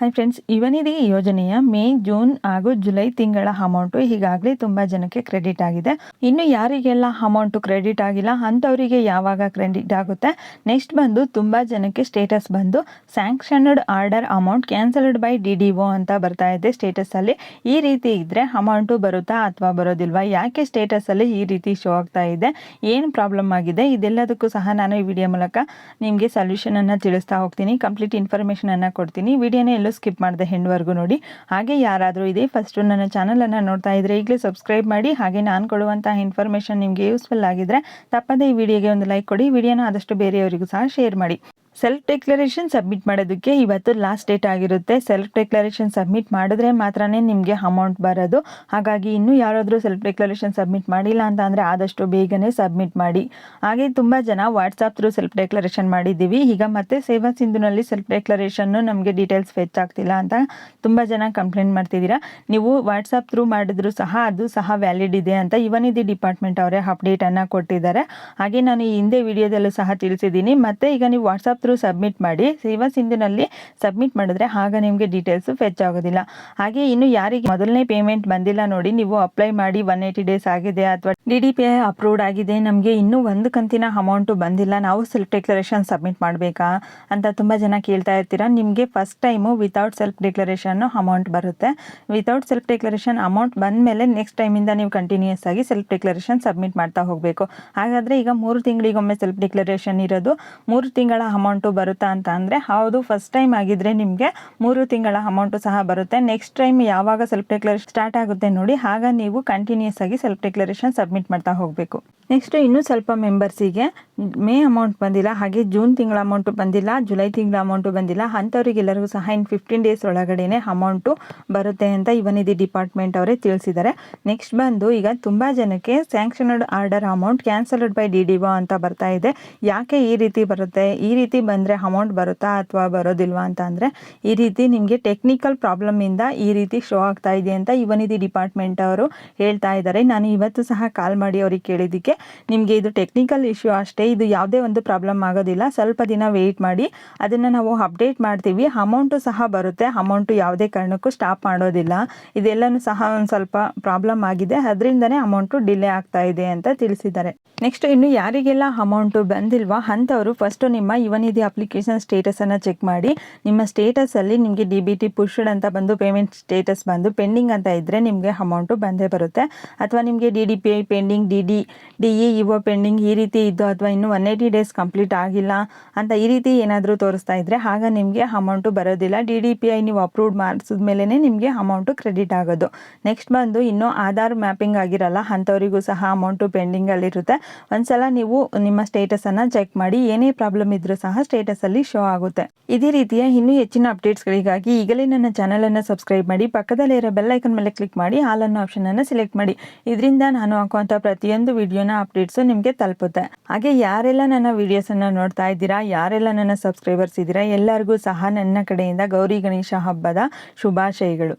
Hi friends ಇವನಿದೆ ಯೋಜನೆಯ May June ಹಾಗೂ ಜುಲೈ ತಿಂಗಳ ಅಮೌಂಟು ಈಗಾಗಲೇ ತುಂಬ ಜನಕ್ಕೆ ಕ್ರೆಡಿಟ್ ಆಗಿದೆ. ಇನ್ನು ಯಾರಿಗೆಲ್ಲ ಅಮೌಂಟು ಕ್ರೆಡಿಟ್ ಆಗಿಲ್ಲ, ಅಂಥವರಿಗೆ ಯಾವಾಗ ಕ್ರೆಡಿಟ್ ಆಗುತ್ತೆ? ನೆಕ್ಸ್ಟ್ ಬಂದು ತುಂಬ ಜನಕ್ಕೆ ಸ್ಟೇಟಸ್ ಬಂದು sanctioned order amount cancelled by D D O ಅಂತ ಬರ್ತಾ ಇದೆ ಸ್ಟೇಟಸಲ್ಲಿ ಈ ರೀತಿ ಇದ್ದರೆ ಅಮೌಂಟು ಬರುತ್ತಾ ಅಥವಾ ಬರೋದಿಲ್ವಾ? ಯಾಕೆ ಸ್ಟೇಟಸಲ್ಲಿ ಈ ರೀತಿ ಶೋ ಆಗ್ತಾ ಇದೆ? ಏನು ಪ್ರಾಬ್ಲಮ್ ಆಗಿದೆ? ಇದೆಲ್ಲದಕ್ಕೂ ಸಹ ನಾನು ಈ ವಿಡಿಯೋ ಮೂಲಕ ನಿಮಗೆ ಸೊಲ್ಯೂಷನನ್ನು ತಿಳಿಸ್ತಾ ಹೋಗ್ತೀನಿ. ಕಂಪ್ಲೀಟ್ ಇನ್ಫಾರ್ಮೇಷನನ್ನು ಕೊಡ್ತೀನಿ. ವಿಡಿಯೋನೇ ಎಲ್ಲೂ ಸ್ಕಿಪ್ ಮಾಡಿದೆ ಹೆಣ್ಣುವರೆಗೂ ನೋಡಿ. ಹಾಗೆ ಯಾರಾದರೂ ಇದೆ ಫಸ್ಟು ನನ್ನ ಚಾನಲನ್ನು ನೋಡ್ತಾ ಇದ್ದರೆ ಈಗಲೇ ಸಬ್ಸ್ಕ್ರೈಬ್ ಮಾಡಿ, ಹಾಗೆ ನಾನು ಕೊಡುವಂತಹ ಇನ್ಫಾರ್ಮೇಷನ್ ನಿಮಗೆ ಯೂಸ್ಫುಲ್ ಆಗಿದ್ದರೆ ತಪ್ಪದೇ ಈ ವಿಡಿಯೋಗೆ ಒಂದು ಲೈಕ್ ಕೊಡಿ. ವಿಡಿಯೋನ ಆದಷ್ಟು ಬೇರೆಯವರಿಗೂ ಸಹ ಶೇರ್ ಮಾಡಿ. ಸೆಲ್ಫ್ ಡೆಕ್ಲರೇಷನ್ ಸಬ್ಮಿಟ್ ಮಾಡೋದಕ್ಕೆ ಇವತ್ತು ಲಾಸ್ಟ್ ಡೇಟ್ ಆಗಿರುತ್ತೆ. ಸೆಲ್ಫ್ ಡೆಕ್ಲರೇಷನ್ ಸಬ್ಮಿಟ್ ಮಾಡಿದ್ರೆ ಮಾತ್ರನೇ ನಿಮಗೆ ಅಮೌಂಟ್ ಬರೋದು. ಹಾಗಾಗಿ ಇನ್ನೂ ಯಾರಾದರೂ ಸೆಲ್ಫ್ ಡೆಕ್ಲರೇಷನ್ ಸಬ್ಮಿಟ್ ಮಾಡಿಲ್ಲ ಅಂತ ಅಂದರೆ ಆದಷ್ಟು ಬೇಗನೆ ಸಬ್ಮಿಟ್ ಮಾಡಿ. ಹಾಗೆ ತುಂಬ ಜನ ವಾಟ್ಸಪ್ ಥ್ರೂ ಸೆಲ್ಫ್ ಡೆಕ್ಲರೇಷನ್ ಮಾಡಿದ್ದೀವಿ. ಈಗ ಮತ್ತೆ ಸೇವಾ ಸಿಂಧುನಲ್ಲಿ ಸೆಲ್ಫ್ ಡೆಕ್ಲರೇಷನ್ನು ನಮಗೆ ಡೀಟೇಲ್ಸ್ ಫೆಚ್ ಆಗ್ತಿಲ್ಲ ಅಂತ ತುಂಬ ಜನ ಕಂಪ್ಲೇಂಟ್ ಮಾಡ್ತಿದ್ದೀರಾ. ನೀವು ವಾಟ್ಸಪ್ ಥ್ರೂ ಮಾಡಿದ್ರು ಸಹ ಅದು ಸಹ ವ್ಯಾಲಿಡ್ ಇದೆ ಅಂತ ಇವನಿದಿ ಡಿಪಾರ್ಟ್ಮೆಂಟ್ ಅವರೇ ಅಪ್ಡೇಟನ್ನು ಕೊಟ್ಟಿದ್ದಾರೆ. ಹಾಗೆ ನಾನು ಈ ಹಿಂದೆ ವಿಡಿಯೋದಲ್ಲೂ ಸಹ ತಿಳಿಸಿದ್ದೀನಿ. ಮತ್ತೆ ಈಗ ನೀವು ವಾಟ್ಸಪ್ ಥ್ರೂ ಸಬ್ಮಿಟ್ ಮಾಡಿ, ಸೇವಾ ಸಿಂಧುನಲ್ಲಿ ಸಬ್ಮಿಟ್ ಮಾಡಿದ್ರೆ ಆಗ ನಿಮಗೆ ಡೀಟೇಲ್ಸು ಫೆಚ್ ಆಗೋದಿಲ್ಲ. ಹಾಗೆ ಇನ್ನು ಯಾರಿಗೆ ಮೊದಲನೇ ಪೇಮೆಂಟ್ ಬಂದಿಲ್ಲ ನೋಡಿ, ನೀವು ಅಪ್ಲೈ ಮಾಡಿ ಒನ್ ಏಯ್ಟಿ ಡೇಸ್ ಆಗಿದೆ ಅಥವಾ D D P I approved ಆಗಿದೆ, ನಮಗೆ ಇನ್ನೂ ಒಂದು ಕಂತಿನ ಅಮೌಂಟು ಬಂದಿಲ್ಲ. ನಾವು ಸೆಲ್ಫ್ ಡಿಕ್ಲರೇಷನ್ ಸಬ್ಮಿಟ್ ಮಾಡಬೇಕಾ ಅಂತ ತುಂಬ ಜನ ಕೇಳ್ತಾ ಇರ್ತೀರಾ. ನಿಮಗೆ ಫಸ್ಟ್ ಟೈಮು ವಿತೌಟ್ ಸೆಲ್ಫ್ ಡಿಕ್ಲರೇಷನ್ನು ಅಮೌಂಟ್ ಬರುತ್ತೆ. ವಿತೌಟ್ ಸೆಲ್ಫ್ ಡಿಕ್ಲರೇಷನ್ ಅಮೌಂಟ್ ಬಂದ ಮೇಲೆ ನೆಕ್ಸ್ಟ್ ಟೈಮಿಂದ ನೀವು ಕಂಟಿನ್ಯೂಸ್ ಆಗಿ ಸೆಲ್ಫ್ ಡಿಕ್ಲರೇಷನ್ ಸಬ್ಮಿಟ್ ಮಾಡ್ತಾ ಹೋಗಬೇಕು. ಹಾಗಾದರೆ ಈಗ ಮೂರು ತಿಂಗಳಿಗೊಮ್ಮೆ ಸೆಲ್ಫ್ ಡಿಕ್ಲರೇಷನ್ ಇರೋದು. ಮೂರು ತಿಂಗಳ ಅಮೌಂಟು ಬರುತ್ತಾ ಅಂತ ಅಂದರೆ, ಹೌದು ಫಸ್ಟ್ ಟೈಮ್ ಆಗಿದ್ರೆ ನಿಮಗೆ ಮೂರು ತಿಂಗಳ ಅಮೌಂಟು ಸಹ ಬರುತ್ತೆ. ನೆಕ್ಸ್ಟ್ ಟೈಮ್ ಯಾವಾಗ ಸೆಲ್ಫ್ ಡೆಕ್ಲರೇಷನ್ ಸ್ಟಾರ್ಟ್ ಆಗುತ್ತೆ ನೋಡಿ, ಆಗ ನೀವು ಕಂಟಿನ್ಯೂಸ್ ಆಗಿ ಸೆಲ್ಫ್ ಡೆಕ್ಲರೇಷನ್ ಸಬ್ಮಿಟ್ ಮಾಡ್ತಾ ಹೋಗಬೇಕು. ನೆಕ್ಸ್ಟ್ ಇನ್ನೂ ಸ್ವಲ್ಪ ಮೆಂಬರ್ಸಿಗೆ ಮೇ ಅಮೌಂಟ್ ಬಂದಿಲ್ಲ, ಹಾಗೆ ಜೂನ್ ತಿಂಗಳ ಅಮೌಂಟು ಬಂದಿಲ್ಲ, ಜುಲೈ ತಿಂಗಳ ಅಮೌಂಟು ಬಂದಿಲ್ಲ. ಅಂಥವ್ರಿಗೆಲ್ಲರಿಗೂ ಸಹ ಇನ್ ಫಿಫ್ಟೀನ್ ಡೇಸ್ ಒಳಗಡೆ ಅಮೌಂಟು ಬರುತ್ತೆ ಅಂತ ಇವನಿಧಿ ಡಿಪಾರ್ಟ್ಮೆಂಟ್ ಅವರೇ ತಿಳಿಸಿದ್ದಾರೆ. ನೆಕ್ಸ್ಟ್ ಬಂದು ಈಗ ತುಂಬ ಜನಕ್ಕೆ sanctioned order amount cancelled by D D ಅಂತ ಬರ್ತಾ ಇದೆ. ಯಾಕೆ ಈ ರೀತಿ ಬರುತ್ತೆ? ಈ ರೀತಿ ಬಂದರೆ ಅಮೌಂಟ್ ಬರುತ್ತಾ ಅಥವಾ ಬರೋದಿಲ್ವಾ ಅಂತ ಅಂದರೆ, ಈ ರೀತಿ ನಿಮಗೆ ಟೆಕ್ನಿಕಲ್ ಪ್ರಾಬ್ಲಮಿಂದ ಈ ರೀತಿ ಶೋ ಆಗ್ತಾ ಇದೆ ಅಂತ ಇವನಿಧಿ ಡಿಪಾರ್ಟ್ಮೆಂಟ್ ಅವರು ಹೇಳ್ತಾ ಇದ್ದಾರೆ. ನಾನು ಇವತ್ತು ಸಹ ಕಾಲ್ ಮಾಡಿ ಅವ್ರಿಗೆ ಕೇಳಿದ್ದಕ್ಕೆ, ನಿಮಗೆ ಇದು ಟೆಕ್ನಿಕಲ್ ಇಶ್ಯೂ ಅಷ್ಟೇ ಇದು ಯಾವುದೇ ಒಂದು ಪ್ರಾಬ್ಲಮ್ ಆಗೋದಿಲ್ಲ. ಸ್ವಲ್ಪ ದಿನ ವೆಯ್ಟ್ ಮಾಡಿ, ಅದನ್ನು ನಾವು ಅಪ್ಡೇಟ್ ಮಾಡ್ತೀವಿ. ಅಮೌಂಟು ಸಹ ಬರುತ್ತೆ. ಅಮೌಂಟು ಯಾವುದೇ ಕಾರಣಕ್ಕೂ ಸ್ಟಾಪ್ ಮಾಡೋದಿಲ್ಲ. ಇದೆಲ್ಲನೂ ಸಹ ಒಂದು ಸ್ವಲ್ಪ ಪ್ರಾಬ್ಲಮ್ ಆಗಿದೆ. ಅದರಿಂದನೇ ಅಮೌಂಟು ಡಿಲೇ ಆಗ್ತಾ ಇದೆ ಅಂತ ತಿಳಿಸಿದ್ದಾರೆ. ನೆಕ್ಸ್ಟ್ ಇನ್ನು ಯಾರಿಗೆಲ್ಲ ಅಮೌಂಟು ಬಂದಿಲ್ವಾ, ಅಂಥವರು ಫಸ್ಟು ನಿಮ್ಮ ಇವನಿದಿ ಅಪ್ಲಿಕೇಶನ್ ಸ್ಟೇಟಸನ್ನು ಚೆಕ್ ಮಾಡಿ. ನಿಮ್ಮ ಸ್ಟೇಟಸಲ್ಲಿ ನಿಮಗೆ ಡಿ ಬಿ ಟಿ ಪುಷ್ಡ್ ಅಂತ ಬಂದು ಪೇಮೆಂಟ್ ಸ್ಟೇಟಸ್ ಬಂದು ಪೆಂಡಿಂಗ್ ಅಂತ ಇದ್ದರೆ ನಿಮಗೆ ಅಮೌಂಟು ಬಂದೇ ಬರುತ್ತೆ. ಅಥವಾ ನಿಮಗೆ D D P I pending D D D E EO pending ಈ ರೀತಿ ಇದ್ದು, ಅಥವಾ ಇನ್ನು ಒನ್ ಏಯ್ಟಿ ಡೇಸ್ ಕಂಪ್ಲೀಟ್ ಆಗಿಲ್ಲ ಅಂತ ಈ ರೀತಿ ಏನಾದರೂ ತೋರಿಸ್ತಾ ಇದ್ದರೆ ಆಗ ನಿಮಗೆ ಅಮೌಂಟು ಬರೋದಿಲ್ಲ. ಡಿ ಡಿ ಪಿ ಐ ನೀವು ಅಪ್ರೂವ್ ಮಾಡಿಸಿದ ಮೇಲೇ ನಿಮಗೆ ಅಮೌಂಟು ಕ್ರೆಡಿಟ್ ಆಗೋದು. ನೆಕ್ಸ್ಟ್ ಬಂದು ಇನ್ನೂ ಆಧಾರ್ ಮ್ಯಾಪಿಂಗ್ ಆಗಿರಲ್ಲ, ಅಂಥವರಿಗೂ ಸಹ ಅಮೌಂಟು ಪೆಂಡಿಂಗಲ್ಲಿರುತ್ತೆ ಒಂದ್ಸಲ ನೀವು ನಿಮ್ಮ ಸ್ಟೇಟಸನ್ನು ಚೆಕ್ ಮಾಡಿ, ಏನೇ ಪ್ರಾಬ್ಲಮ್ ಇದ್ದರೂ ಸಹ ಸ್ಟೇಟಸಲ್ಲಿ ಶೋ ಆಗುತ್ತೆ. ಇದೇ ರೀತಿಯ ಇನ್ನೂ ಹೆಚ್ಚಿನ ಅಪ್ಡೇಟ್ಸ್ಗಳಿಗಾಗಿ ಈಗಲೇ ನನ್ನ ಚಾನಲನ್ನು ಸಬ್ಸ್ಕ್ರೈಬ್ ಮಾಡಿ ಪಕ್ಕದಲ್ಲಿರೋ ಬೆಲ್ ಐಕನ್ ಮೇಲೆ ಕ್ಲಿಕ್ ಮಾಡಿ ಆಲ್ ಅನ್ನೋ ಆಪ್ಷನನ್ನು ಸೆಲೆಕ್ಟ್ ಮಾಡಿ. ಇದರಿಂದ ನಾನು ಹಾಕುವಂಥ ಪ್ರತಿಯೊಂದು ವಿಡಿಯೋನ ಅಪ್ಡೇಟ್ಸು ನಿಮಗೆ ತಲುಪುತ್ತೆ. ಹಾಗೆ ಯಾರೆಲ್ಲ ನನ್ನ ವೀಡಿಯೋಸನ್ನು ನೋಡ್ತಾ ಇದ್ದೀರಾ, ಯಾರೆಲ್ಲ ನನ್ನ ಸಬ್ಸ್ಕ್ರೈಬರ್ಸ್ ಇದ್ದೀರಾ, ಎಲ್ಲರಿಗೂ ಸಹ ನನ್ನ ಕಡೆಯಿಂದ ಗೌರಿ ಗಣೇಶ ಹಬ್ಬದ ಶುಭಾಶಯಗಳು.